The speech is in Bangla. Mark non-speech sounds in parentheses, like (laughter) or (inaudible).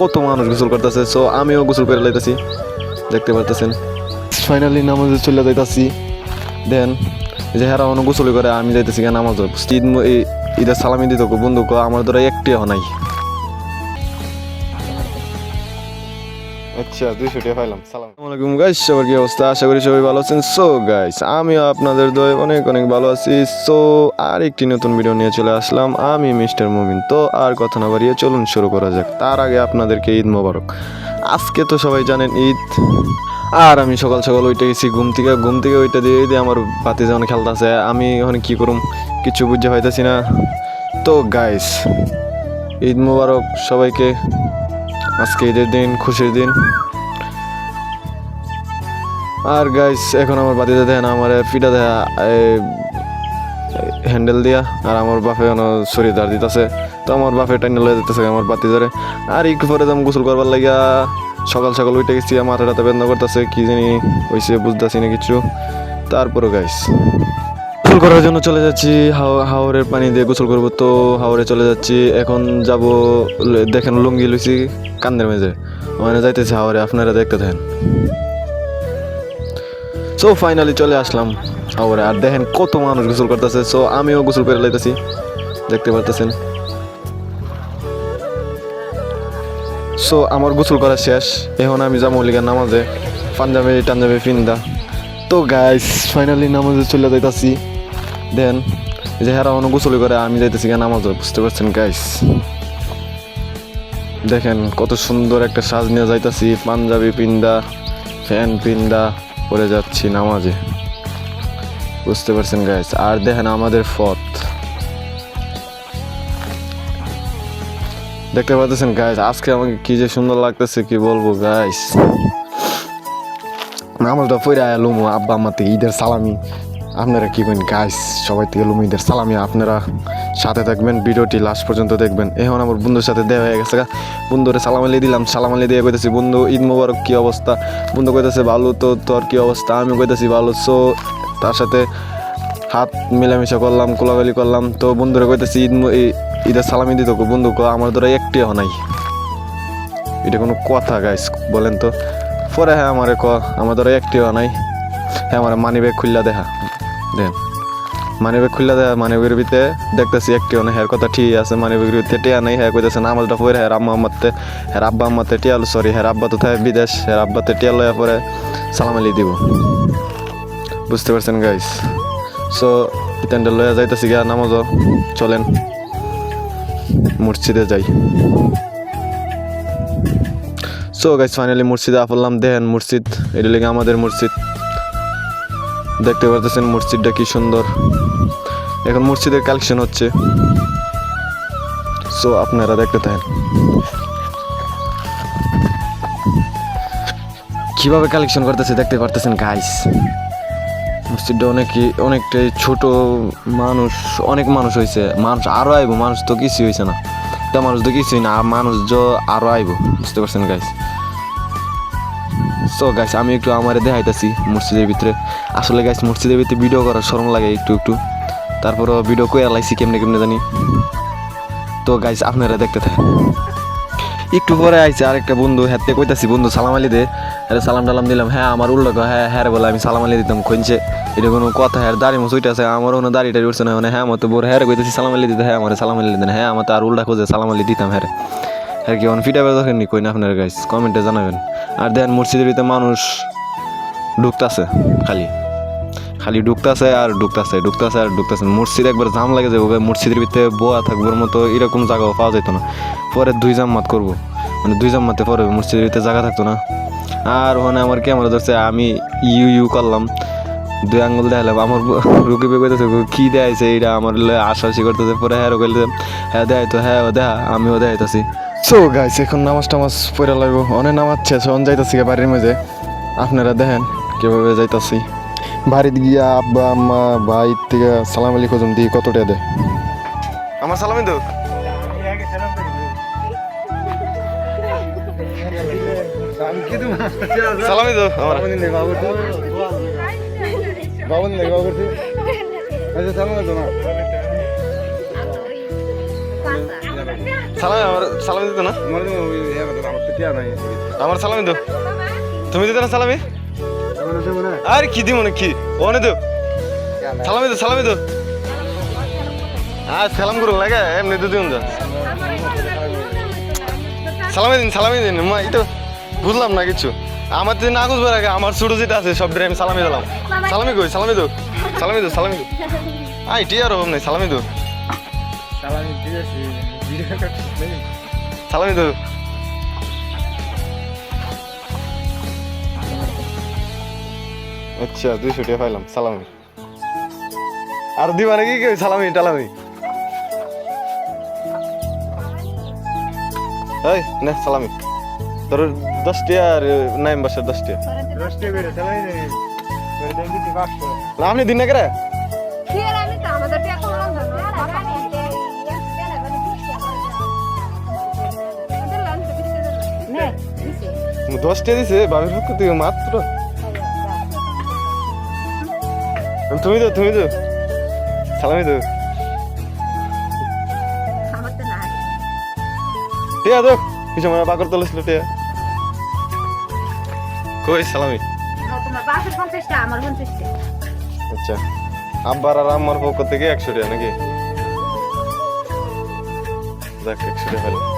কত মানুষ গোসল করতেছে সো আমিও গোসল করে লাইতেছি। দেখতে পারতেছেন। ফাইনালি নামাজ চলে যাইতাছি। দেন যে হেরা অন্য গোসল করে, আমি যাইতেছি কেন নামাজ ঈদ ঈদের সালামি দিত বন্ধু আমার দ্বারা একটি নাই। আচ্ছা দুইশো টাকা পাইলাম, সালাম। আসসালামাইকুম গাইস সবার কি অবস্থা? আশা করি সবাই ভালো আছেন। সো গাইস আমিও আপনাদের দয়ে অনেক অনেক ভালো আছি। সো আর একটি নতুন ভিডিও নিয়ে চলে আসলাম। আমি মিস্টার মুমিন। তো আর কথা না বাড়িয়ে চলুন, শুরু করা যাক। তার আগে আপনাদেরকে ঈদ মোবারক। আজকে তো সবাই জানেন ঈদ। আর আমি সকাল সকাল ওইটা গেছি ঘুম থেকে। ঘুম থেকে ওইটা দিয়ে দিয়ে আমার বাতি যখন খেলতেছে, আমি ওখানে কি করুম? কিছু বুঝতে পাইতেছি না। তো গাইস ঈদ মোবারক সবাইকে। আজকে ঈদের দিন, খুশির দিন। আর গাইস এখন আমার বাতিতে দেন আমার ফিটা দেয়া হ্যান্ডেল দিয়া। আর আমার বাপে এখন শরীর দাঁড় দিতেছে। তো আমার বাপে টাইনে লয়ে যেতেছে আমার বাতি ধরে। আর একটু পরে দাম গোসল করবার লাগিয়া সকাল সকাল উঠে গেছি আমার রাতে বেদনা করতেছে, কি জানি হয়েছে বুঝতেছি না কিছু। তারপরও গাইস গোসল করার জন্য চলে যাচ্ছি, হাও- হাওরের পানি দিয়ে গোসল করব। তো হাওরে চলে যাচ্ছি, এখন যাব দেখেন লুঙ্গি লুইছি কান্দের মেঝে। ওখানে যাইতেছি হাওরে, আপনারা দেখতে থাকেন। সো ফাইনালি চলে আসলাম হাওরে। আর দেখেন কত মানুষ গোসল করতেছে। সো আমিও গোসল করে লাইতেছি। দেখতে পারতেছেন। সো আমার গোসল করা শেষ। এখন আমি যাব লিগা নামাজে। পাঞ্জাবি, টাঞ্জাবি ফিন্দা তো গাইস ফাইনালি নামাজে চলে যাইতাছি। দেন যে হেরা গোসল করে, আমি যাইতেছি গা নামাজে বুঝতে পারছেন গাইস দেখেন কত সুন্দর একটা সাজ নিয়ে যাইতাছি, পাঞ্জাবি পিন্দা ফ্যান পিন্দা পরে যাচ্ছি নামাজে। বুঝতে পারছেন গাইস আর দেখেন আমাদের পথ দেখতে পাচ্ছেন গাইস আজকে আমাকে কি যে সুন্দর লাগতেছে, কি বলব গাইস নামাজটা পড়ে আয়ালুম আব্বা আমার ঈদের সালামি। আপনারা কি করেন? গাইস সবাই থেকে লুম ঈদের সালামি, আপনারা সাথে থাকবেন, ভিডিওটি লাস্ট পর্যন্ত দেখবেন। এখন আমার বন্ধুর সাথে দেওয়া হয়ে গেছে। বন্ধুরে সালাম আলি দিলাম, সালাম আলি দিয়ে কইতেছি, বন্ধু, ঈদ মোবারক, কী অবস্থা? বন্ধু কইতেছে, ভালো, তো তোর কী অবস্থা? আমি কইতেছি, ভালো। সো তার সাথে হাত মিলামিশা করলাম কোলাগালি করলাম। তো বন্ধুরা কইতেছি, ঈদ ঈদের সালামি দিত বন্ধু, কো, আমার দ্বারা একটিও নাই। এটা কোনো কথা গাইস বলেন তো? পরে হ্যাঁ আমারে ক, আমার দ্বারা একটিও নাই। হ্যাঁ আমার মানি ব্যাগ খুললা দেখা দেন মানি ব্যাগ খুললা দেখা মানি ব্যাগের ভিতরে দেখতেছি একটিও নাই হ্যাঁ কথা ঠিক আছে মানি ব্যাগের ভিতরে টিয়া নাই হ্যাঁ কইতেছে নামাজটা পরে হ্যাঁ আম্মা আম্মাতে হ্যাঁ আব্বা আম্মাতে টিয়াল সরি হ্যাঁ আব্বা তো থাকে বিদেশ হ্যাঁ আব্বাতে টিয়া লয়া পরে সালাম আলি দিব। বুঝতে পারছেন গাইস সো ইতানটা লয়া যাইতেছি গা নামাজও, চলেন। মসজিদে যাই। সো গাইস ফাইনালি মসজিদে আপলাম দেখেন মসজিদ, এটা লেগে আমাদের মসজিদ। দেখতে পারতেছেন মসজিদটা কি সুন্দর। এখন মসজিদের কালেকশন হচ্ছে। সো আপনারা দেখতে থাকেন। কীভাবে কালেকশন করতেছে দেখতে পারতেছেন গাইস মসজিদটা অনেকই অনেকটাই ছোট মানুষ, অনেক মানুষ হয়েছে। মানুষ আরও আইব, মানুষ তো কিছুই হয়েছে না। তা মানুষ তো কিছুই না মানুষ আরও আইব, বুঝতে পারছেন গাইস সো গাইস আমি একটু আমারে দেখাইতেছি মসজিদের ভিতরে। আসলে গাইস মসজিদের ভিতরে ভিডিও করার শরম লাগে একটু একটু। তারপরও ভিডিও কই লাইছি কেমনে কেমনে জানি। তো গাইস আপনারা দেখতে থাকেন। একটু পরে আইছে আরেকটা বন্ধু হাতে কইতাছি বন্ধু সালাম আলি দে। আরে সালাম টালাম দিলাম। হ্যাঁ আমার কয়, হ্যাঁ হ্যাঁ বলে আমি সালাম আলি দিতাম খুঁজছে এটা কোনো কথা হ্যাঁ দাড়ি উঠে আছে আমার কোনো দাড়ি উঠছে না। হ্যাঁ মতো বোর হ্যাঁ কইতেছি সালাম আলি দিতে। হ্যাঁ আমার সালাম আলি হ্যাঁ আমার তো আর উল্টা খোঁজে সালাম আলি দিতাম হ্যাঁ রে। হ্যাঁ কি অন ফিটাবে দেখেন নি কই না আপনার গাইস কমেন্টে জানাবেন। আর দেখেন মসজিদের ভিতরে মানুষ ঢুকতাছে, খালি। খালি ঢুকতাছে আর ঢুকতাছে ঢুকতাছে আর ঢুকতাছে। মসজিদ একবার জাম লাগে যাবে মসজিদের ভিতরে বোয়া থাকবার মতো এরকম জায়গাও পাওয়া যেত না। পরে দুই জাম জাম্মাত করব। মানে দুই জাম জাম্মাতে পরে মসজিদের ভিতরে জায়গা থাকতো না। আর ওখানে আমার ক্যামেরা ধরছে, আমি ইউ ইউ করলাম। দুই আঙ্গুল দেখালাম। আমার রুকি পেয়ে কি দেখাইছে এটা আমার আশাশি করতেছে, পরে হ্যাঁ কইলে হ্যাঁ দেখাই তো হ্যাঁ ও দেখা, আমিও দেখাইতেছি। সো গাইস এখন নামাজ টামাজ পড়া লাগবো। অনেক নামাজ শেষ অন যাইতাছি বাড়ির মাঝে। আপনারা দেখেন কীভাবে যাইতাছি। বাড়িতে গিয়া আব্বা, আম্মা, ভাই থেকে সালাম আলী খোঁজম দিয়ে কতটা দে আমার সালামি তো সালামি তো আমার। বাবন নেই বাবু আচ্ছা সালাম তো না সালামি আমার সালামি দিত না? মরে ওই টিয়া নাই। আমার সালামি দো তুমি দিতে না সালামি? আমরা আরে কি দিব না কি? ওনে দো সালামি দো সালামি দো আজ সালাম করুন লাগে এমনি তো দিন যা সালামি দিন সালামি দিন মা এই তো বুঝলাম না কিছু। আমার তো না বুঝবার আগে আমার ছোট যেটা আছে সব ড্রাইভ সালামি দিলাম। সালামি কই? সালামি দো সালামি দো সালামি দো। (laughs) আই টিয়ার অভাব নাই সালামি দো। সালামি দিয়েছি সালামি দো। আচ্ছা দুইশো টাকা পাইলাম সালামি। আর দিবা নাকি কেউ সালামি টালামি? এই নে সালামি। তোর দশ টিয়া আর নাইম টিয়া দশটা আপনি দিন না করে দশ দিছে বাবির পক্ষ থেকে মাত্র তুমি তো তুমি তো সালামি তো টিয়া তো কিছু মানে বাকর তুলেছিল টিয়া কই সালামি। আমার আচ্ছা আব্বার আর আমার পক্ষ থেকে একশো টাকা নাকি? দেখ একশো টাকা হলো।